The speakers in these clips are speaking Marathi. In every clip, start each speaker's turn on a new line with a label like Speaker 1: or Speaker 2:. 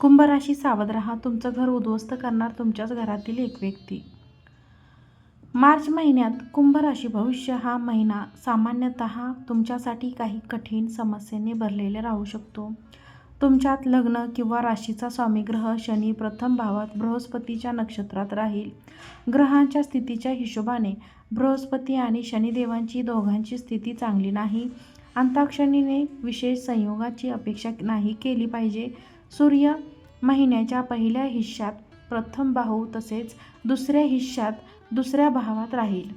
Speaker 1: कुंभ राशी सावध राहा तुमचं घर उद्ध्वस्त करणार तुमच्याच घरातील एक व्यक्ती. मार्च महिन्यात कुंभ राशी भविष्य हा महिना सामान्यतः तुमच्यासाठी काही कठीण समस्येने भरलेले राहू शकतो. तुमच्यात लग्न किंवा राशीचा स्वामीग्रह शनी प्रथम भावात बृहस्पतीच्या नक्षत्रात राहील. ग्रहांच्या स्थितीच्या हिशोबाने बृहस्पती आणि शनिदेवांची दोघांची स्थिती चांगली नाही. अंताक्षणीने विशेष संयोगाची अपेक्षा नाही केली पाहिजे. सूर्य महिन्याच्या पहिल्या हिश्श्यात प्रथम भाऊ तसेच दुसऱ्या हिश्श्यात दुसऱ्या भावात राहील.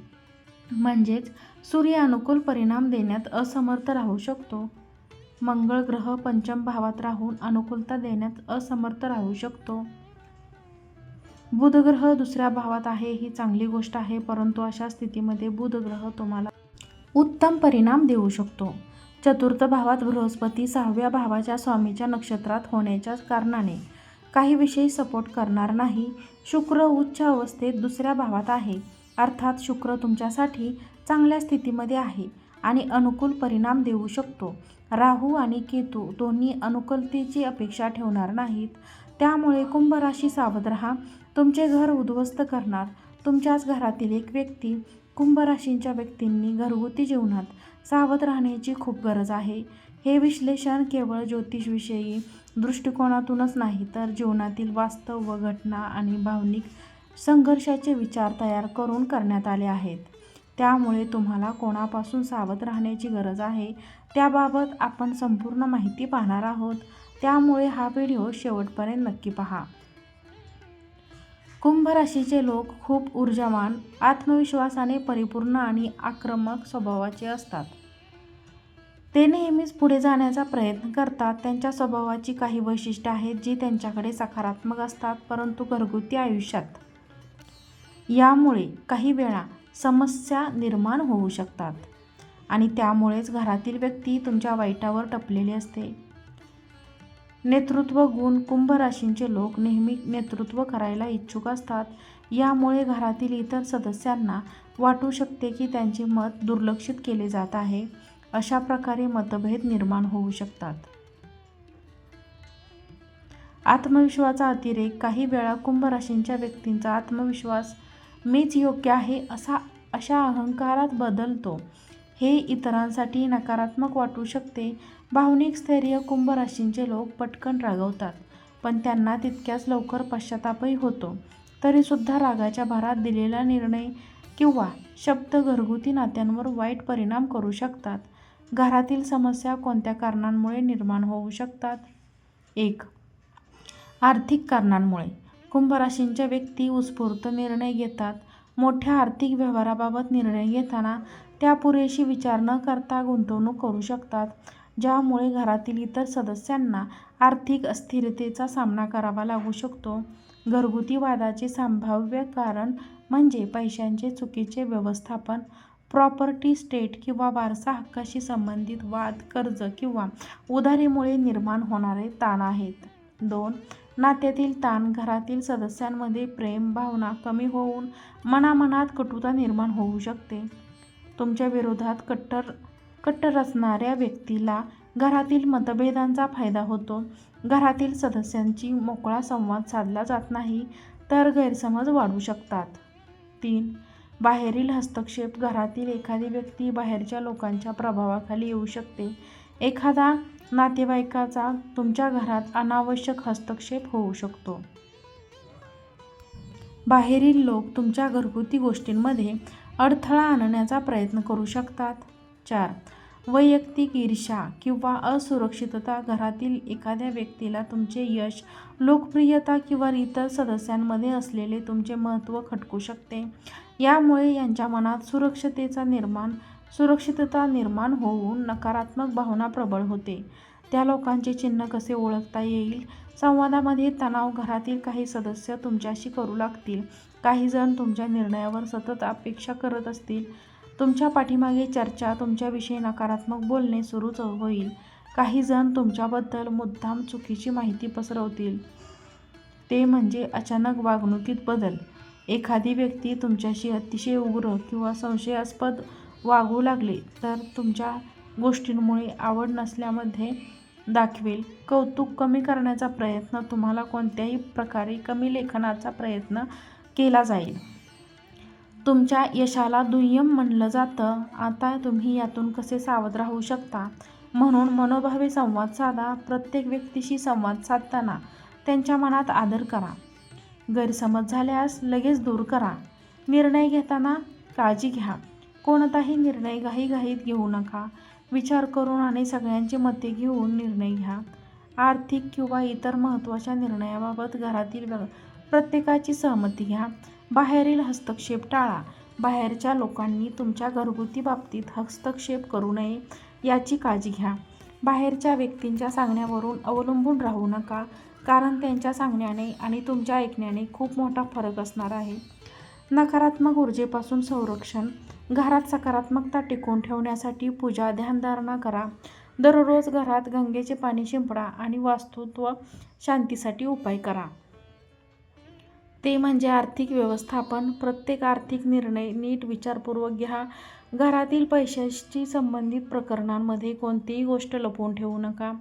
Speaker 1: म्हणजेच सूर्य अनुकूल परिणाम देण्यात असमर्थ राहू शकतो. मंगळ ग्रह पंचम भावात राहून अनुकूलता देण्यात असमर्थ राहू शकतो. बुध ग्रह दुसऱ्या भावात आहे ही चांगली गोष्ट आहे परंतु अशा स्थितीमध्ये बुध ग्रह तुम्हाला उत्तम परिणाम देऊ शकतो. चतुर्थ भावात बृहस्पती सहाव्या भावाच्या स्वामीच्या नक्षत्रात होण्याच्या कारणाने. काही विषय सपोर्ट करणार नाही. शुक्र उच्च अवस्थेत दुसऱ्या भावात आहे. अर्थात शुक्र तुमच्यासाठी चांगल्या स्थितीमध्ये आहे आणि अनुकूल परिणाम देऊ शकतो. राहू आणि केतू दोन्ही अनुकूलतेची अपेक्षा ठेवणार नाहीत. त्यामुळे कुंभ राशी सावध राहा. तुमचे घर उद्ध्वस्त करणार. तुमच्याच घरातील एक व्यक्ती कुंभ राशींच्या व्यक्तींनी घरगुती जीवनात सावध राहण्याची खूप गरज आहे. हे विश्लेषण केवळ ज्योतिषविषयी दृष्टिकोनातूनच नाही तर जीवनातील वास्तव व घटना आणि भावनिक संघर्षाचे विचार तयार करून करण्यात आले आहेत. त्यामुळे तुम्हाला कोणापासून सावध राहण्याची गरज आहे त्याबाबत आपण संपूर्ण माहिती पाहणार आहोत. त्यामुळे हा व्हिडिओ शेवटपर्यंत नक्की पहा. कुंभ राशीचे लोक खूप ऊर्जावान आत्मविश्वासाने परिपूर्ण आणि आक्रमक स्वभावाचे असतात. ते नेहमीच पुढे जाण्याचा प्रयत्न करतात. त्यांच्या स्वभावाची काही वैशिष्ट्य आहेत जी त्यांच्याकडे सकारात्मक असतात परंतु घरगुती आयुष्यात. यामुळे काही वेळा समस्या निर्माण होऊ शकतात आणि त्यामुळेच घरातील व्यक्ती तुमच्या वाईटावर टपलेली असते. नेतृत्व गुण कुंभ राशींचे लोक नेहमी नेतृत्व करायला इच्छुक असतात. यामुळे घरातील इतर सदस्यांना वाटू शकते की त्यांचे मत दुर्लक्षित केले जात आहे. अशा प्रकारे मतभेद निर्माण होऊ शकतात. आत्मविश्वासाचा अतिरेक. काही वेळा कुंभ राशींच्या व्यक्तींचा आत्मविश्वास मीच योग्य आहे असा अशा अहंकारात बदलतो. हे इतरांसाठी नकारात्मक वाटू शकते. भावनिक स्थैर्य कुंभ राशींचे लोक पटकन रागवतात पण त्यांना तितक्याच लवकर पश्चातापही होतो. तरीसुद्धा रागाच्या भारात दिलेला निर्णय किंवा शब्द घरगुती नात्यांवर वाईट परिणाम करू शकतात. घरातील समस्या कोणत्या कारणांमुळे निर्माण होऊ शकतात? एक आर्थिक कारणांमुळे. कुंभराशींच्या व्यक्ती उत्स्फूर्त निर्णय घेतात. मोठ्या आर्थिक व्यवहाराबाबत निर्णय घेताना त्या पुरेशी विचार न करता गुंतवणूक करू शकतात ज्यामुळे घरातील इतर सदस्यांना आर्थिक अस्थिरतेचा सामना करावा लागू शकतो. घरगुती वादाचे संभाव्य कारण म्हणजे पैशांचे चुकीचे व्यवस्थापन प्रॉपर्टी स्टेट किंवा वारसा हक्काशी संबंधित वाद कर्ज किंवा उधारीमुळे निर्माण होणारे ताण आहेत. दोन नात्यातील ताण घरातील सदस्यांमध्ये प्रेम भावना कमी होऊन मनामनात कटुता निर्माण होऊ शकते. तुमच्या विरोधात कट्टर कट्टर असणाऱ्या व्यक्तीला घरातील मतभेदांचा फायदा होतो. घरातील सदस्यांची मोकळा संवाद साधला जात नाही तर गैरसमज वाढू शकतात. तीन बाहेरील हस्तक्षेप घरातील एखादी व्यक्ती बाहेरच्या लोकांच्या प्रभावाखाली येऊ शकते. एखादा नातेवाईकाचा तुमच्या घरात अनावश्यक हस्तक्षेप होऊ शकतो. बाहेरील लोक तुमच्या घरगुती गोष्टींमध्ये अडथळा आणण्याचा प्रयत्न करू शकतात. चार. वैयक्तिक ईर्ष्या किंवा असुरक्षितता. घरातील एखाद्या व्यक्तीला तुमचे यश लोकप्रियता किंवा इतर सदस्यांमध्ये असलेले तुमचे महत्त्व खटकू शकते. यामुळे यांच्या मनात सुरक्षतेचा निर्माण सुरक्षितता निर्माण होऊन नकारात्मक भावना प्रबळ होते. त्या लोकांचे चिन्ह कसे ओळखता येईल? संवादामध्ये तणाव घरातील काही सदस्य तुमच्याशी करू लागतील. काही जण तुमच्या निर्णयावर सतत अपेक्षा करत असतील. तुमच्या पाठीमागे चर्चा तुमच्याविषयी नकारात्मक बोलणे सुरूच होईल. काही जण तुमच्याबद्दल मुद्दाम चुकीची माहिती पसरवतील. ते म्हणजे अचानक वागणुकीत बदल. एखादी व्यक्ती तुमच्याशी अतिशय उग्र किंवा संशयास्पद वागू लागले तर तुमच्या गोष्टींमुळे आवड नसल्यामध्ये दाखवेल. कौतुक कमी करण्याचा प्रयत्न तुम्हाला कोणत्याही प्रकारे कमी लेखनाचा प्रयत्न केला जाईल. तुमच्या यशाला दुय्यम म्हणलं जातं. आता तुम्ही यातून कसे सावध राहू शकता? म्हणून मनोभावे संवाद साधा. प्रत्येक व्यक्तीशी संवाद साधताना त्यांच्या मनात आदर करा. गैरसमज झाल्यास लगेच दूर करा. निर्णय घेताना काळजी घ्या. कोणताही निर्णय घाईघाईत घेऊ नका. विचार करून आणि सगळ्यांची मते घेऊन निर्णय घ्या. आर्थिक किंवा इतर महत्त्वाच्या निर्णयाबाबत घरातील प्रत्येकाची सहमती घ्या. बाहेरील हस्तक्षेप टाळा. बाहेरच्या लोकांनी तुमच्या घरगुती बाबतीत हस्तक्षेप करू नये याची काळजी घ्या. बाहेरच्या व्यक्तींच्या सांगण्यावरून अवलंबून राहू नका कारण त्यांच्या सांगण्याने आणि तुमच्या ऐकण्याने खूप मोठा फरक असणार आहे. नकारात्मक ऊर्जेपासून संरक्षण. घरात सकारात्मकता टिकवून ठेवण्यासाठी पूजा ध्यानधारणा करा. दररोज घरात गंगेचे पाणी शिंपडा आणि वास्तुत्व शांतीसाठी उपाय करा. ते म्हणजे आर्थिक व्यवस्थापन. प्रत्येक आर्थिक निर्णय नीट विचारपूर्वक घ्या. घरातील पैशाशी संबंधित प्रकरणांमध्ये कोणतीही गोष्ट लपवून ठेवू नका.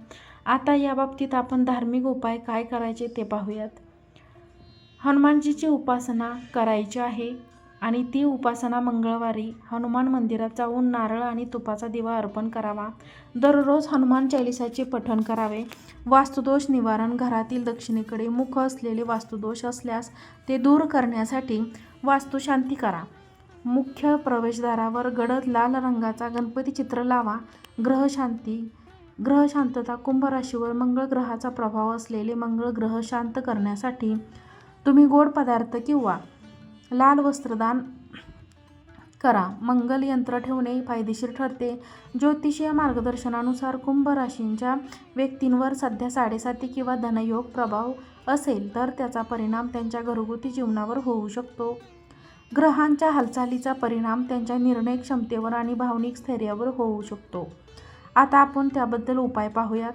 Speaker 1: आता या बाबतीत आपण धार्मिक उपाय काय करायचे ते पाहूयात. हनुमानजीची उपासना करायची आहे. आणि ती उपासना मंगळवारी हनुमान मंदिरात जाऊन नारळ आणि तुपाचा दिवा अर्पण करावा. दररोज हनुमान चालिसाचे पठण करावे. वास्तुदोष निवारण घरातील दक्षिणेकडे मुख असलेले वास्तुदोष असल्यास ते दूर करण्यासाठी वास्तुशांती करा. मुख्य प्रवेशद्वारावर गडद लाल रंगाचा गणपती चित्र लावा. ग्रहशांती ग्रहशांतता कुंभराशीवर कुंभ राशीवर मंगळ ग्रहाचा प्रभाव असलेले मंगळ ग्रह शांत करण्यासाठी तुम्ही गोड पदार्थ किंवा लाल वस्त्रदान करा. मंगल यंत्र ठेवणे फायदेशीर ठरते. ज्योतिषीय मार्गदर्शनानुसार कुंभ राशींच्या व्यक्तींवर सध्या साडेसाती किंवा धनयोग प्रभाव असेल तर त्याचा परिणाम त्यांच्या घरगुती जीवनावर होऊ शकतो. ग्रहांच्या हालचालीचा परिणाम त्यांच्या निर्णय क्षमतेवर आणि भावनिक स्थैर्यावर होऊ शकतो. आता आपण त्याबद्दल उपाय पाहूयात.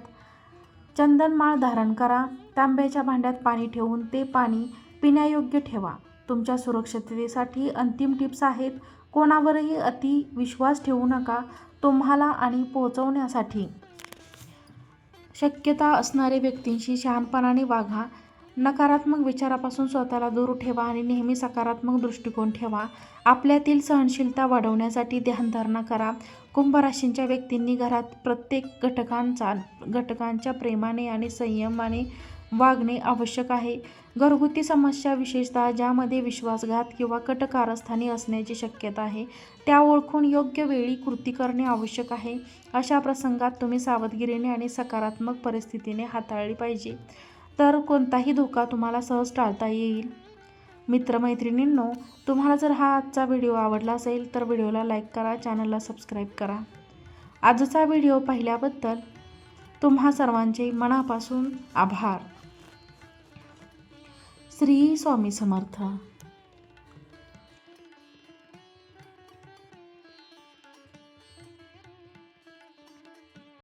Speaker 1: चंदनमाळ धारण करा. तांब्याच्या भांड्यात पाणी ठेवून ते पाणी पिण्यायोग्य ठेवा. तुमच्या सुरक्षिततेसाठी अंतिम टिप्स आहेत. कोणावरही अति विश्वास ठेवू नका तुम्हाला आणि पोहोचवण्यासाठी. शक्यता असणाऱ्या व्यक्तींशी शहाणपणाने वागा. नकारात्मक विचारापासून स्वतःला दूर ठेवा आणि नेहमी सकारात्मक दृष्टिकोन ठेवा. आपल्यातील सहनशीलता वाढवण्यासाठी ध्यानधारणा करा. कुंभ राशींच्या व्यक्तींनी घरात प्रत्येक घटकांचा घटकांच्या प्रेमाने आणि संयमाने वागणे आवश्यक आहे. घरगुती समस्या विशेषतः ज्यामध्ये विश्वासघात किंवा कट कारस्थानी असण्याची शक्यता आहे त्या ओळखून योग्य वेळी कृती करणे आवश्यक आहे. अशा प्रसंगात तुम्ही सावधगिरीने आणि सकारात्मक परिस्थितीने हाताळली पाहिजे. तर कोणताही धोका तुम्हाला सहज टाळता येईल. मित्रमैत्रिणींनो तुम्हाला जर हा आजचा व्हिडिओ आवडला असेल तर व्हिडिओला लाईक करा चॅनलला सबस्क्राईब करा. आजचा व्हिडिओ पाहिल्याबद्दल तुम्हा सर्वांचे मनापासून आभार. श्री स्वामी समर्थ.